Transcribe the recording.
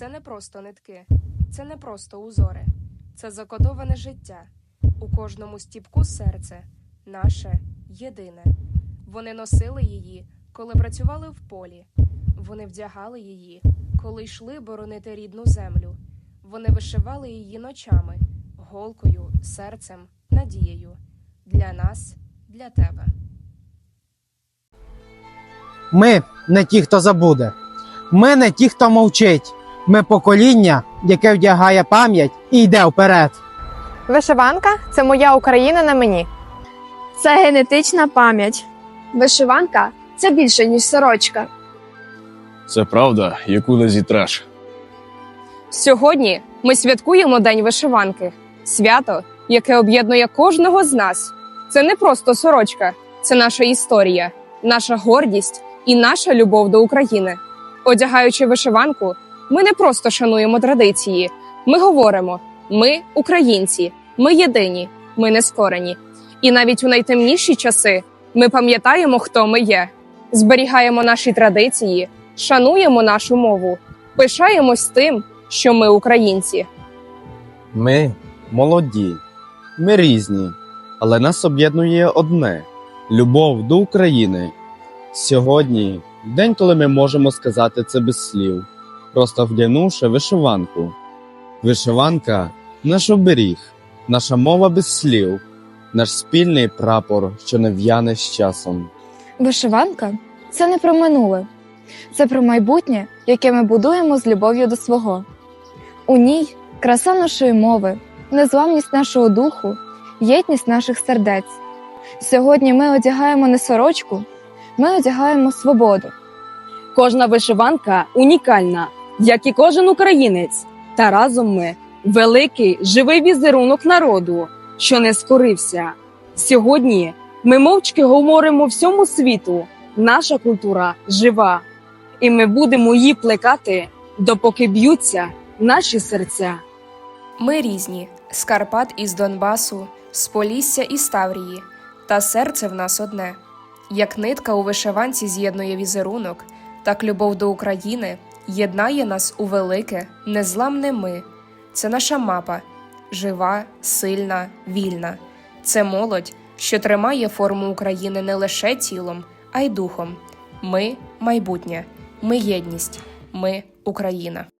Це не просто нитки, це не просто узори, це закодоване життя. У кожному стіпку серце наше єдине. Вони носили її, коли працювали в полі. Вони вдягали її, коли йшли боронити рідну землю. Вони вишивали її ночами, голкою, серцем, надією. Для нас, для тебе. Ми не ті, хто забуде. Ми не ті, хто мовчить. Ми покоління, яке вдягає пам'ять і йде вперед. Вишиванка це моя Україна на мені. Це генетична пам'ять. Вишиванка це більше, ніж сорочка. Це правда, яку не зітреш. Сьогодні ми святкуємо День вишиванки, свято, яке об'єднує кожного з нас. Це не просто сорочка, це наша історія, наша гордість і наша любов до України. Одягаючи вишиванку, ми не просто шануємо традиції, ми говоримо: ми українці, ми єдині, ми не скорені. І навіть у найтемніші часи ми пам'ятаємо, хто ми є, зберігаємо наші традиції, шануємо нашу мову, пишаємось тим, що ми українці. Ми молоді, ми різні, але нас об'єднує одне любов до України. Сьогодні день, коли ми можемо сказати це без слів, просто вдягнувши вишиванку. Вишиванка наш оберіг, наша мова без слів, наш спільний прапор, що не в'яне з часом. Вишиванка це не про минуле, це про майбутнє, яке ми будуємо з любов'ю до свого. У ній краса нашої мови, незламність нашого духу, єдність наших сердець. Сьогодні ми одягаємо не сорочку, ми одягаємо свободу. Кожна вишиванка унікальна, як і кожен українець. Та разом ми великий живий візерунок народу, що не скорився. Сьогодні ми мовчки говоримо всьому світу. Наша культура жива, і ми будемо її плекати, допоки б'ються наші серця. Ми різні з Карпат із Донбасу, з Полісся і Ставрії, та серце в нас одне. Як нитка у вишиванці з'єднує візерунок, так любов до України єднає нас у велике, незламне ми. Це наша мапа жива, сильна, вільна. Це молодь, що тримає форму України не лише тілом, а й духом. Ми майбутнє, ми єдність, ми Україна.